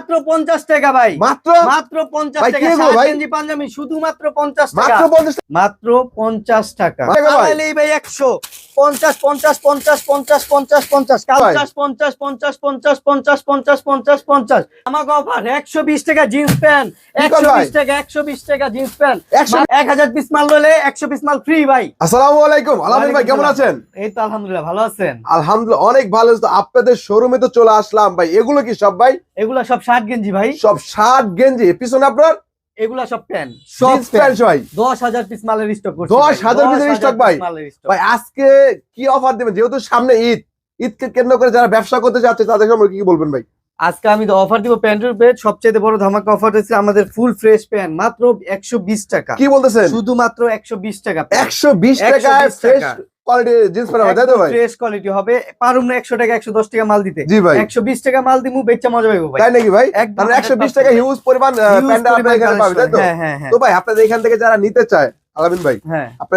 মাত্র 50 টাকা ভাই। মাত্র? মাত্র মাত্র 50 টাকা? ভাই জিন্স প্যান্ট পিস পিস মাল ফ্রি ভাই। ভাই কেমন আছেন? এই তো আলহামদুলিল্লাহ ভালো আছেন। আলহামদুলিল্লাহ অনেক ভালো। আপনাদের শোরুমে তো চলে আসলাম ভাই। এগুলো কি সব ভাই? এগুলো সব শার্ট গেঞ্জি ভাই। সব শার্ট গেঞ্জি। পিছনে আপনার? এগুলা সব প্যান্ট। সব প্যান্ট ভাই। দশ হাজার পিস মালের স্টক করছি 10,000 পিসের stock ভাই। ভাই আজকে কি অফার দেবেন? যেহেতু সামনে ঈদ ঈদকে কেন্দ্র করে যারা ব্যবসা করতে যাচ্ছে তাদের সম্পর্কে কি বলবেন ভাই? আজকে আমি অফার দিব প্যান্টের পেজ সবচেয়ে বড় ধামাকা অফার হচ্ছে আমাদের ফুল ফ্রেশ প্যান্ট মাত্র একশো বিশ টাকা। কি বলতেছেন? শুধুমাত্র একশো বিশ টাকা একশো বিশ টাকায় ফ্রেশ টাকা। কোয়ালিটি জিন্স প্যান্ট হবে তাই তো ভাই? ফ্রেশ কোয়ালিটি হবে। পারুম না একশো টাকা মাল দিতে। জি ভাই। টাকা মাল দিমু বেচা মজা পাইবো ভাই। তাই নাকি ভাই? একদম একশো বিশ টাকা হিউজ পরিমাণ Huge প্যান্ট আপনার এখানে পাবে তাই তো? collection। হ্যাঁ হ্যাঁ হ্যাঁ। তো ভাই আপনাদের এখান থেকে যারা নিতে চায় আলামিন ভাই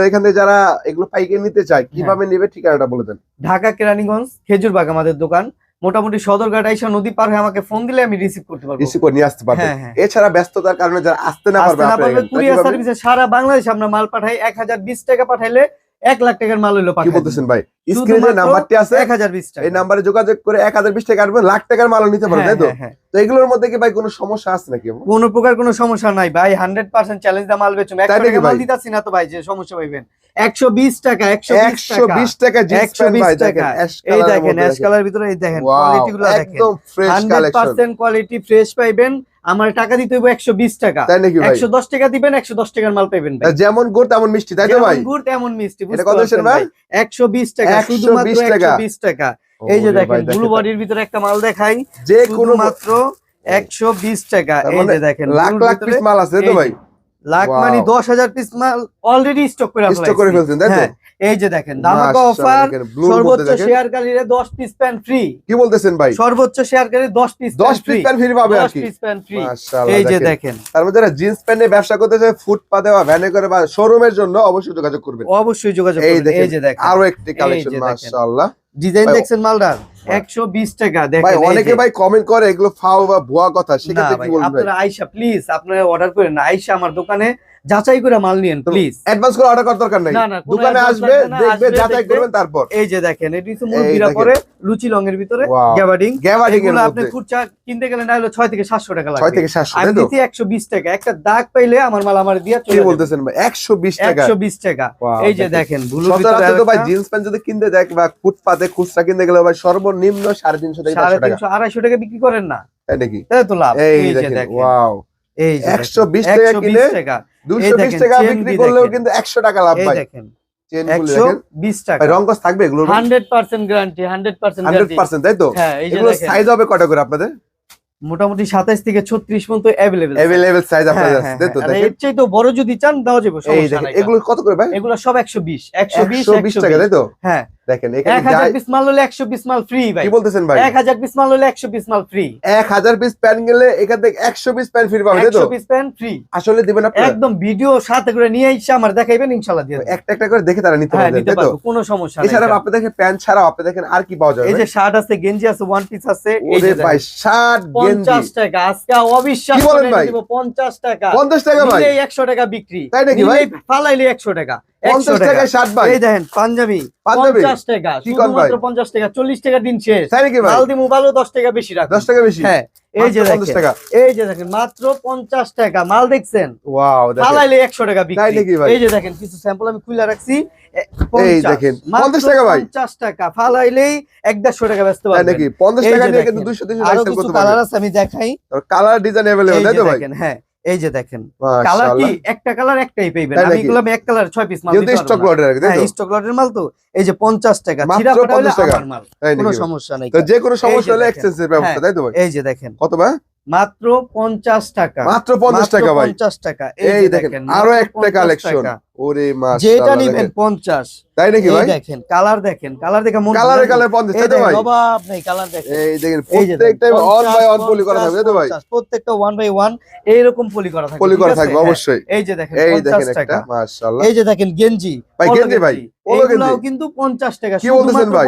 এখান থেকে যারা এগুলো পাইকারি নিতে চায় কীভাবে নেবে ঠিকানাটা বলে দেন। ঢাকা কেরানীগঞ্জ খেজুরবাগ আমাদের দোকান। মোটামুটি সদরঘাট আইসা নদী পার হয়ে আমাকে ফোন দিলে আমি রিসিভ করতে পারব। রিসিভ করে নিয়ে আসতে পারবে এছাড়া ব্যস্ততার কারণে যারা আসতে না পারবে কুরিয়ার সার্ভিসে সারা বাংলাদেশে আমরা মাল পাঠাই। এক হাজার বিশ টাকা পাঠাইলে এক লাখ টাকার মাল হইল কি বলতেছেন ভাই? স্ক্রিনে নাম্বারটি আছে এক হাজার বিশ টাকা। এই নাম্বারে যোগাযোগ করে এক হাজার বিশ টাকা আসবে লাখ টাকার মালও নিতে পারবে তাই তো। তো এগুলোর মধ্যে কি ভাই কোনো সমস্যা আছে নাকি? কোনো প্রকার কোনো সমস্যা নাই ভাই হান্ড্রেড পার্সেন্ট চ্যালেঞ্জ দা মাল বেচুম একশো তাই নাকি টাকা মাল দিতাছি না তো ভাই যে সমস্যা পাইবেন। একশো বিশ টাকা একশো বিশ একশো টাকা বিশ টাকা জিন্স 120 প্যান্ট ভাই দেখেন টাকা। এই দেখেন অ্যাশ কালার ভিতরে এই দেখেন কোয়ালিটি গুলো দেখেন। একদম fresh hundred collection percent quality fresh পাইবেন। আমার টাকা দিতে হইব একশো বিশ টাকা। তাই নাকি একশো দশ টাকা দিবেন একশো দশ টাকার মাল পাইবেন যেমন গুড় তেমন মিষ্টি তাই তো ভাই? গুড় তেমন মিষ্টি কত ভাই? একশো বিশ টাকা 120 টাকা। একশো বিশ টাকা। এই যে দেখেন ব্লু বডির ভিতরে একটা মাল দেখাই। যে কোনো মাত্র একশো বিশ টাকা। এই মানে যে দেখেন লাখ লাখ পিস মাল আছে তো ভাই। লাখ. মানে দশ হাজার পিস মাল অলরেডি স্টক করে স্টক করে ফেলছেন তাই তো? হ্যাঁ, এই যে দেখেন ধামাকা অফার সর্বোচ্চ। শেয়ারকারীরা দশ পিস প্যান্ট ফ্রি কি বলতেছেন ভাই? সর্বোচ্চ শেয়ারকারী দশ পিস দশ পিস প্যান্ট ফ্রি পাবে আর কি। পিস প্যান্ট ফ্রি মাশাআল্লাহ, এই যে দেখেন। দেখেন। তার মধ্যে যারা জিন্স প্যান্টে ব্যবসা করতে চায় ফুটপাতে বা ভ্যানে করে বা শোরুমের জন্য অবশ্যই যোগাযোগ করবেন। অবশ্যই যোগাযোগ করবেন। এই যে দেখেন। আরও একটি কালেকশন মাশাআল্লাহ। ডিজাইন দেখছেন মালদার একশো বিশ টাকা দেখেন ভাই অনেকে ভাই কমেন্ট করে এগুলো ফাও বা ভুয়া কথা সেক্ষেত্রে ভাই, কি বলবেন? আপনারা আইসা প্লিজ আপনারা অর্ডার করেন আইসা আমার দোকানে যাচাই করে মাল নিয়েন প্লিজ অ্যাডভান্স করে অর্ডার করার দরকার নাই। দোকানে আসবে দেখবে যাচাই করবেন তারপর। এই যে দেখেন এটি হচ্ছে দেখেন। পরে লুচি লঙের ভিতরে Wow. গ্যাবার্ডিং। গ্যাবার্ডিং এর এগুলো আপনি খুচরা কিনতে গেলে না হলে ছয় থেকে সাতশো টাকা ছয় লাগবে থেকে সাতশো আমি তাই তো? দিচ্ছি একশো বিশ টাকা। একটা দাগ পাইলে আমার মাল আমার দিয়া কি চলে বলতেছেন ভাই? একশো বিশ টাকা। একশো বিশ টাকা। এই যে দেখেন। ব্লুর সচরাচর তো ভাই জিন্স প্যান্ট যদি কিনতে দেখ বা ফুটপাতে খুচরা কিনতে গেলে ভাই সর্বনিম্ন সাড়ে তিনশো থেকে সাড়ে চারশো টাকা তিনশো আড়াইশো টাকা বিক্রি করেন না। তাই নাকি? তাই তো লাভ। এই দেখেন ওয়াও এই যে একশো দেখেন। বিশ টাকা 120 কিনে 220 টাকা বিক্রি করলেও কিন্তু 100 টাকা লাভ পাই দেখেন থাকবে এগুলো 100% গ্যারান্টি 100% গ্যারান্টি। 100% তাই তো? হ্যাঁ, এগুলো সাইজ হবে কত করে আপনাদের? মোটামুটি 27 থেকে 36 পর্যন্ত अवेलेबल अवेलेबल সাইজ আপনাদের হ্যাঁ, আছে হ্যাঁ, তো? দেখেন। এর চেয়ে তো বড় যদি চান দাও যাবে সমস্যা নাই এগুলো কত করে ভাই? এগুলো সব 120 120 120 টাকা তাই তো? হ্যাঁ। দেখেন এখানে পিস মাল হলে একশো পিস মাল ফ্রি ভাই। কি বলতেছেন ভাই? এক হাজার পিস মাল হলে একশো পিস মাল ফ্রি এক হাজার পিস প্যান্ট গেলে এখান থেকে একশো পিস প্যান্ট ফ্রি তো? পিস ফ্রি আসলে দিবেন আপনারা। একদম ভিডিও সাথে করে নিয়ে এসে আমার দেখাইবেন ইনশাল্লাহ দিয়ে একটা একটা করে দেখে তারা নিতে হ্যাঁ পারবে তাই তো? কোনো সমস্যা নেই এছাড়া আপনি দেখেন প্যান্ট ছাড়াও আপনি দেখেন আর কি পাওয়া যাবে। এই যে শার্ট আছে গেঞ্জি আছে ওয়ান পিস আছে এই যে ভাই শার্ট গেঞ্জি। পঞ্চাশ টাকা আজকে অবিশ্বাস করে? দিব পঞ্চাশ টাকা। পঞ্চাশ টাকা ভাই। নিলেই একশো টাকা বিক্রি। তাই নাকি ভাই? ফালাইলে একশো টাকা। পঞ্চাশ একশো টাকা। টাকায় শার্ট ভাই। এই দেখেন পাঞ্জাবি। পাঞ্জাবি? টাকা? শুধুমাত্র টাকা টাকা দিন শেষ। তাই নাকি ভাই? টাকা বেশি রাখ টাকা বেশি? হ্যাঁ এই যে পঞ্চাশ দেখেন। টাকা। এই যে দেখেন মাত্র পঞ্চাশ টাকা মাল দেখছেন? ওয়াও দেখেন। ফালাইলে একশো টাকা তাই নাকি ভাই? এই যে দেখেন কিছু স্যাম্পল আমি খুলে রাখছি। এই দেখেন, 50 টাকা ভাই। টাকা ফালাইলেই টাকা বেচতে পারবেন। নাকি? পঞ্চাশ এই টাকা নিয়ে কিন্তু সেল করতে কালার আছে আমি দেখাই। কালার ডিজাইন অ্যাভেলেবল তাই তো ভাই? হ্যাঁ। এই যে দেখেন কালার কি একটা কালার একটাই পাইবেন আমি? এগুলো এক কালার 6 পিস মাল দিতে স্টক। লটের আর হ্যাঁ স্টক লটের মাল তো এই যে পঞ্চাশ টাকা মাত্র ছিঁড়া ফাটা হলে 50 টাকা। কোনো সমস্যা নাই তো যে কোনো সমস্যা হলে। এক্সচেঞ্জের ব্যবস্থা হ্যাঁ। তাই তো ভাই এই যে দেখেন কত ভাই মাত্র পঞ্চাশ টাকা। মাত্র পঞ্চাশ টাকা ভাই। 50 টাকা। এই দেখেন আরও একটা কালেকশন যেটা নিবেন। পঞ্চাশ। তাই নাকি ভাই? দেখেন কালার দেখেন কালার দেখে মন কালারে কালার পঞ্চাশ তাই তো ভাই? অভাব নেই কালার দেখেন। এই দেখেন প্রত্যেকটা অন বাই পলি করা থাকবে তো ভাই? প্রত্যেকটা ওয়ান বাই ওয়ান এইরকম পলি করা থাকবে পলি করা থাকবে অবশ্যই। এই যে দেখেন এই 50 দেখেন একটা মাশাআল্লাহ। এই যে দেখেন গেঞ্জি ভাই, গেঞ্জি ভাই। কিন্তু পঞ্চাশ টাকা?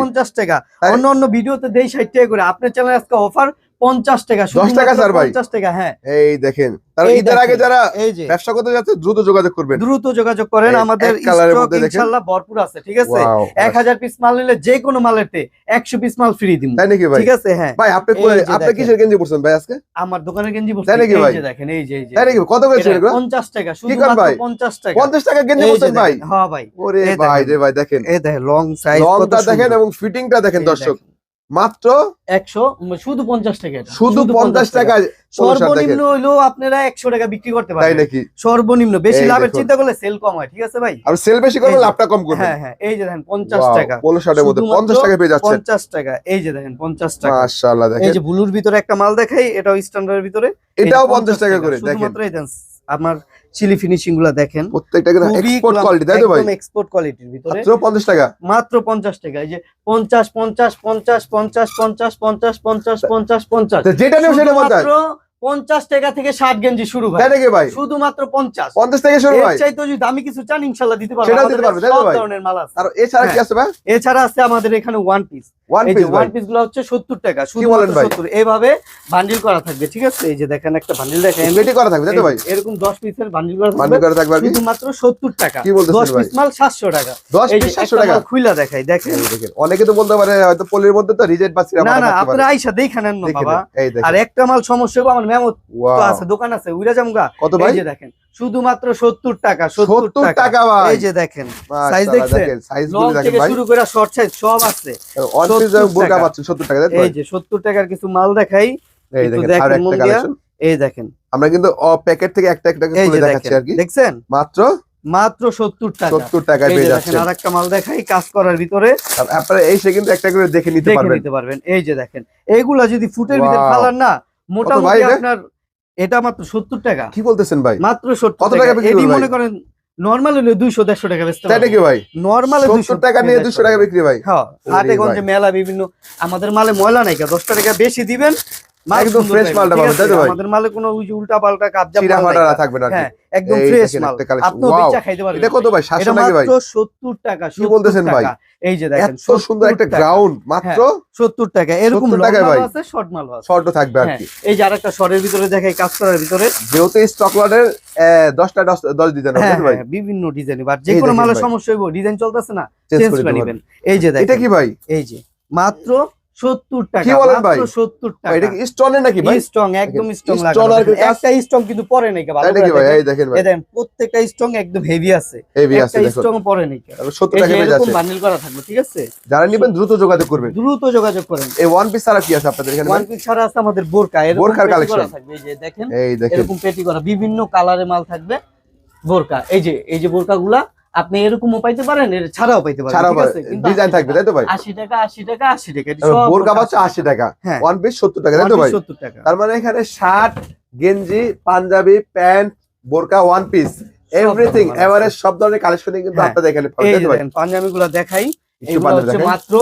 পঞ্চাশ টাকা। অন্য অন্য ভিডিওতে দেই ষাট টাকা করে। আপনার চ্যানেল আজকে অফার পঞ্চাশ টাকা টাকা, স্যার ভাই? পঞ্চাশ টাকা হ্যাঁ। এই দেখেন তারা ঈদের আগে যারা এই যে। ব্যবসা করতে যাচ্ছে দ্রুত যোগাযোগ করবেন। দ্রুত যোগাযোগ করেন আমাদের মধ্যে ভরপুর আছে ঠিক আছে? Wow, এক হাজার পিস মাল নিলে যে কোনো মালেতে একশো পিস মাল ফ্রি দিব তাই নাকি ভাই? ঠিক আছে হ্যাঁ। ভাই আপনি আপনি কিসের গেঞ্জি পড়ছেন ভাই আজকে? আমার দোকানের গেঞ্জি বলছি তাই নাকি এই ভাই? যে দেখেন এই যে এই যে। তাই নাকি? কত করে ছিল 50 টাকা শুধু মাত্র ভাই? 50 টাকা। পঞ্চাশ টাকা গেঞ্জি পড়ছেন ভাই? হ্যাঁ ভাই। ওরে ভাই। রে ভাই দেখেন। এই দেখেন লং সাইজ লংটা দেখেন এবং ফিটিংটা দেখেন দর্শক। মাত্র 100 শুধু 50 টাকা শুধু পঞ্চাশ টাকা। সর্বনিম্ন হইলেও আপনারা 100 টাকা বিক্রি করতে তাই পারবেন। নাকি? সর্বনিম্ন। বেশি লাভের চিন্তা করলে সেল কম হয় ঠিক আছে ভাই? আর সেল বেশি করলে লাভটা কম করবে হ্যাঁ হ্যাঁ এই যে দেখেন 50 টাকা। পোলো শার্টের মধ্যে পঞ্চাশ টাকা পেয়ে যাচ্ছেন। 50 টাকা। এই যে দেখেন 50 টাকা। মাশাআল্লাহ এই যে ব্লুর ভিতরে একটা মাল দেখাই এটাও স্ট্যান্ডার্ডের ভিতরে। এটাও পঞ্চাশ টাকা করে দেখেন। শুধুমাত্র এই আমার চিলি ফিনিশিংগুলো দেখেন। প্রত্যেকটা এক্সপোর্ট কোয়ালিটির মাত্র 50 টাকা। মাত্র 50 টাকা। এই যে পঞ্চাশ পঞ্চাশ পঞ্চাশ পঞ্চাশ পঞ্চাশ পঞ্চাশ পঞ্চাশ পঞ্চাশ পঞ্চাশ। যেটা মাত্র 50 টাকা থেকে 60 গেঞ্জি শুরু হয় ভাই? শুধুমাত্র 50 50 থেকে শুরু ভাই। চাই তো যদি দামি কিছু চান ইনশাল্লাহ দিতে পারব। ধরনের এছাড়া হ্যাঁ। এছাড়া আছে আমাদের এখানে one piece one piece one পিসগুলো হচ্ছে সত্তর টাকা শুধু বলেন ভাই? সত্তর। এইভাবে বান্ডিল করা থাকবে ঠিক আছে? এই যে দেখেন একটা বান্ডিল দেখেন। রেডি করা থাকবে তাই তো ভাই? এরকম দশ পিসের বান্ডিল করা বান্ডিল করা থাকবে আর কি? শুধুমাত্র সত্তর টাকা। কি বলতেছেন দশ ভাই? পিস মাল সাতশো টাকা। দশ এই যে পিস সাতশো একটা টাকা খুইলা দেখাই দেখেন। দেখেন অনেকে তো বলতে পারে হয়তো পলির মধ্যে তো রিজেক্ট বা না সিরাম না আপনারা আইসা দেখে নেন না বাবা। আর একটা মাল সমস্যা হবে আমার মেমো তো আছে দোকান আছে উইরা জামগা কত এই ভাই? যে দেখেন শুধুমাত্র সত্তর টাকা সত্তর টাকা। টাকা এই যে দেখেন সাইজ দেখেন থেকে ভাই। শুরু করে শর্ট সাইজ সব আছে। ওয়ান পিস 70 বোরকা পাচ্ছেন সত্তর টাকা এই যে সত্তর টাকার কিছু মাল দেখাই এই দেখেন এই দেখেন। আমরা কিন্তু প্যাকেট থেকে একটা একটা যে দেখাচ্ছি আর কি। দেখছেন? মাত্র? মাত্র সত্তর টাকা। সত্তর টাকায় পেয়ে যাচ্ছেন। আর একটা মাল দেখাই কাজ করার ভিতরে। আর এই সে কিন্তু একটা করে দেখে নিতে পারবেন। নিতে পারবেন। এই যে দেখেন এইগুলা যদি ফুটের ভিতরে. ফালান না মোটামুটি আপনার এটা মাত্র সত্তর টাকা। কি বলতেছেন ভাই? মাত্র সত্তর কত টাকা। এটি মনে করেন নর্মাল হলে দুইশো দেড়শো টাকা বেচতে তাই নাকি ভাই? নর্মাল দুইশো টাকা নিয়ে দুইশো টাকা বিক্রি ভাই? হ্যাঁ হাটে গঞ্জে মেলা বিভিন্ন আমাদের মালে ময়লা নাই দশ টাকা বেশি দিবেন একদম সুন্দর fresh পাইবেন, মালটা পাবেন, তাই তো ভাই? আমাদের মালে কোনো ওই যে উল্টা পাল্টা কাবজা চিরা। থাকবে না হ্যাঁ একদম ফ্রেশ মাল। খাইতে পারবেন এটা কত ভাই? নাকি টাকা কি বলতেছেন ভাই? এই যে দেখেন এত সুন্দর একটা গ্রাউন্ড মাত্র সত্তর টাকা। এরকম 70 আছে শর্ট মাল আছে শর্ট থাকবে আর হ্যাঁ, কি। এই যে আরেকটা শর্টের ভিতরে দেখাই কাজ করার ভিতরে। যেহেতু হ্যাঁ ভাই হ্যাঁ, বিভিন্ন ডিজাইন যে কোনো মালের সমস্যা হইব ডিজাইন চলতেছে না চেঞ্জ চেঞ্জ করে করে নেবেন। এই যে এটা কি ভাই? এই যে মাত্র সত্তর টাকা কি বলেন ভাই? এটা কি নাকি ভাই? স্ট্রং একদম আর একটা স্ট্রং কিন্তু পরে ভালো নাকি ভাই? দেখেন। এই দেখেন ভাই। দেখেন প্রত্যেকটা স্ট্রং একদম হেভি আছে। হেভি পরে টাকা করা থাকবে ঠিক আছে? যারা নিবেন দ্রুত যোগাযোগ করবেন। দ্রুত যোগাযোগ করেন। এই ওয়ান পিস ছাড়া কি আছে আপনাদের এখানে ওয়ান পিস ছাড়া আছে আমাদের বোরকা। বোরকার পেটি থাকবে এই যে দেখেন। এই দেখেন। এরকম পেটি করা। বিভিন্ন কালারের মাল থাকবে বোরকা। এই যে এই যে বোরকা গুলা আপনি এরকমও পাইতে পারেন এর ছাড়াও পাইতে পারেন ছাড়া ঠিক আছে? কিন্তু ডিজাইন থাকবে তাই তো ভাই? আশি টাকা আশি টাকা আশি টাকা বোরকা পাচ্ছে আশি টাকা ওয়ান পিস সত্তর টাকা তাই তো ভাই? সত্তর টাকা। তার মানে এখানে শার্ট গেঞ্জি পাঞ্জাবি প্যান্ট বোরকা ওয়ান পিস এভরিথিং এভারেজ সব ধরনের কালেকশন কিন্তু হ্যাঁ। আপনাদের এখানে পাবেন তাই তো ভাই? দেখেন পাঞ্জাবি গুলা দেখাই। মাত্র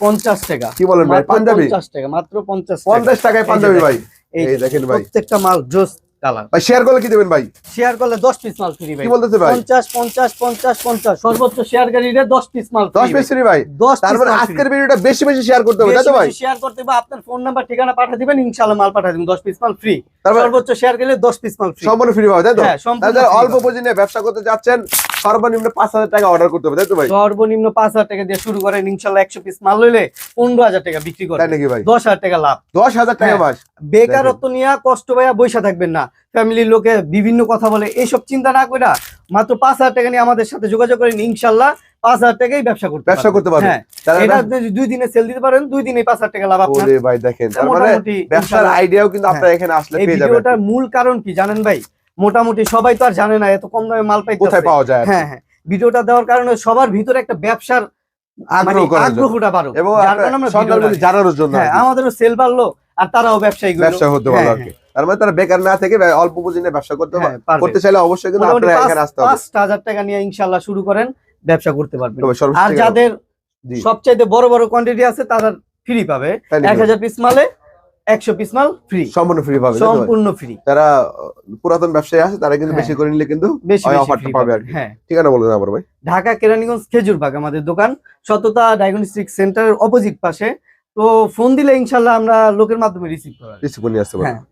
পঞ্চাশ টাকা। কি বলেন ভাই পাঞ্জাবি? 50 টাকা মাত্র পঞ্চাশ টাকা। পঞ্চাশ টাকায় পাঞ্জাবি ভাই। এই এই দেখেন ভাই। প্রত্যেকটা মাল জোস কালার ভাই শেয়ার করলে কি দেবেন ভাই? শেয়ার করলে দশ পিস মাল ফ্রি ভাই। কি বলতেছে ভাই? পঞ্চাশ পঞ্চাশ পঞ্চাশ পঞ্চাশ। সর্বোচ্চ শেয়ার গাড়িরে দশ পিস মাল দশ পিস ফ্রি ভাই? দশ তার মানে আজকের ভিডিওটা বেশি বেশি শেয়ার করতে হবে তাই তো ভাই? শেয়ার করতে বা আপনার ফোন নাম্বার ঠিকানা পাঠিয়ে দিবেন ইনশাআল্লাহ মাল পাঠিয়ে দিবেন। দশ পিস মাল ফ্রি সর্বোচ্চ শেয়ার গেলে দশ পিস মাল ফ্রি সম্পূর্ণ ফ্রি পাবে তাই তো? হ্যাঁ তাহলে অল্প। পুঁজি নিয়ে ব্যবসা করতে যাচ্ছেন সর্বনিম্ন পাঁচ হাজার টাকা অর্ডার করতে হবে তাই তো ভাই? সর্বনিম্ন পাঁচ হাজার টাকা দিয়ে শুরু করেন ইনশাল্লাহ একশো পিস মাল লইলে পনেরো হাজার টাকা বিক্রি তাই করেন নাকি ভাই? দশ হাজার টাকা লাভ। দশ হাজার টাকা হ্যাঁ। মাস বেকারত্ব নিয়ে কষ্ট পাইয়া বৈশা থাকবেন না। ফ্যামিলির লোকে বিভিন্ন কথা বলে এইসব চিন্তা না করে মাত্র পাঁচ হাজার টাকা নিয়ে আমাদের সাথে যোগাযোগ করেন ইনশাল্লাহ পাঁচ হাজার টাকাই ব্যবসা করতে ব্যবসা করতে পারবেন। হ্যাঁ এটা দুই দিনে সেল দিতে পারেন দুই দিনে পাঁচ হাজার টাকা লাভ আপনার। ভাই দেখেন তার মানে ব্যবসার আইডিয়াও কিন্তু আপনারা এখানে আসলে পেয়ে যাবেন ভিডিওটার মূল কারণ কি জানেন ভাই? মোটামুটি সবাই তো আর জানে না এত কম দামে মাল কোথায় পাওয়া যায় হ্যাঁ হ্যাঁ। ভিডিওটা দেওয়ার কারণে সবার ভিতরে একটা ব্যবসার মানে আগ্রহ আগ্রহটা বাড়ো এবং জানানোর জন্য হ্যাঁ। আমাদেরও সেল বাড়লো আর তারাও ব্যবসায়ী ব্যবসা হতে পারল কি। তার মানে তারা বেকার না থেকে অল্প পুঁজি নিয়ে ব্যবসা করতে হ্যাঁ, করতে চাইলে অবশ্যই কিন্তু আপনারা এখানে আসতে হবে। পাঁচটা হাজার টাকা নিয়ে ইনশাল্লাহ শুরু করেন ব্যবসা করতে পারবেন। আর যাদের। সবচাইতে বড় বড় কোয়ান্টিটি আছে তারা ফ্রি পাবে। তাই নাকি? এক হাজার পিস মালে একশো পিস মাল ফ্রি সম্পূর্ণ ফ্রি পাবে? সম্পূর্ণ ফ্রি যারা পুরাতন ব্যবসায়ী আছে তারা কিন্তু হ্যাঁ। বেশি করে নিলে কিন্তু বেশি পাবে। আর। হ্যাঁ। ঠিকানা বলুন আবার ভাই। ঢাকা কেরানীগঞ্জ খেজুরবাগ আমাদের দোকান। সততা ডায়াগনস্টিক সেন্টারের অপোজিট পাশে। তো ফোন দিলে ইনশাল্লাহ আমরা লোকের মাধ্যমে রিসিভ করা রিসিভ করে নিয়ে আসতে পারবেন হ্যাঁ।